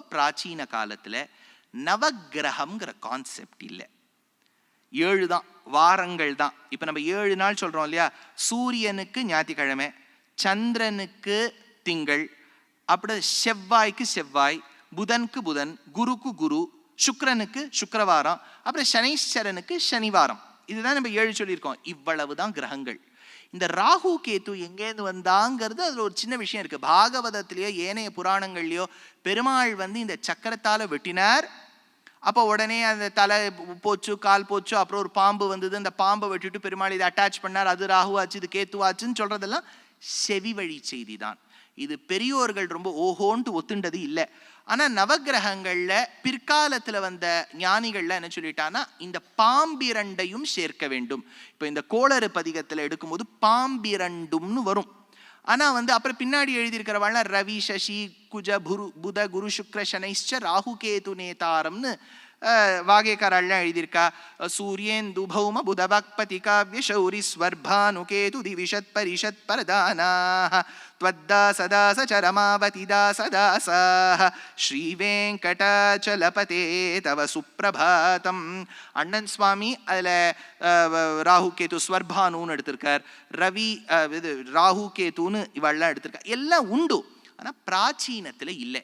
ரொம்ப பிராச்சீன காலத்துல நவகிரகம்ங்கிற கான்செப்ட் இல்லை. ஏழு தான் வாரங்கள் தான் இப்போ நம்ம ஏழு நாள் சொல்றோம் இல்லையா? சூரியனுக்கு ஞாயிற்றுக்கிழமை சந்திரனுக்கு திங்கள் அப்படி செவ்வாய்க்கு செவ்வாய் புதனுக்கு புதன் குருக்கு குரு சுக்கரனுக்கு சுக்கரவாரம் அப்புறம் சனீஸ்வரனுக்கு சனிவாரம். இதுதான் நம்ம ஏழு சொல்லியிருக்கோம். இவ்வளவு தான் கிரகங்கள். இந்த ராகு கேத்து எங்கேருந்து வந்தாங்கிறது அதுல ஒரு சின்ன விஷயம் இருக்கு. பாகவதத்திலேயோ ஏனைய புராணங்கள்லையோ பெருமாள் வந்து இந்த சக்கரத்தால வெட்டினார். அப்போ உடனே அந்த தலை போச்சு கால் போச்சு அப்புறம் ஒரு பாம்பு வந்தது. அந்த பாம்பை வெட்டிட்டு பெருமாள் இதை அட்டாச் பண்ணார். அது ராகுவாச்சு இது கேத்துவாச்சுன்னு சொல்றதெல்லாம் செவி வழி செய்தி தான் இது பெரியோர்கள் ரொம்ப ஓஹோன்ட்டு ஒத்துண்டது இல்லை. ஆனால் நவகிரகங்களில் பிற்காலத்தில் வந்த ஞானிகள்லாம் என்ன சொல்லிட்டான்னா இந்த பாம்பிரண்டையும் சேர்க்க வேண்டும். இப்போ இந்த கோளறு பதிகத்தில் எடுக்கும்போது பாம்பிரண்டும்னு வரும். ஆனால் வந்து அப்புறம் பின்னாடி எழுதியிருக்கிறவாள் ரவி சசி குஜ புரு புத குரு சுக்ர சனைశ్చ ராகு கேது நேதாரம்னு அஹ், வாகேக்காரெல்லாம் எழுதியிருக்கா சூரியேந்து பௌம புதவாக்பதி காவிய சௌரி ஸ்வர்பானு கேது திவிஷத் பரிஷத் பரதானாः त्वद्दासदास च रमावति दासदासाः ஸ்ரீவேங்கடாச்சலபதே தவ சுப்பிரபாதம் அண்ணன் சுவாமி அதில் ராகு கேது ஸ்வர்பானுன்னு எடுத்திருக்கார் ரவி அஹ், இது ராகு கேதுன்னு இவெல்லாம் எடுத்திருக்கார் எல்லாம் உண்டு ஆனால் பிராச்சீனத்தில் இல்லை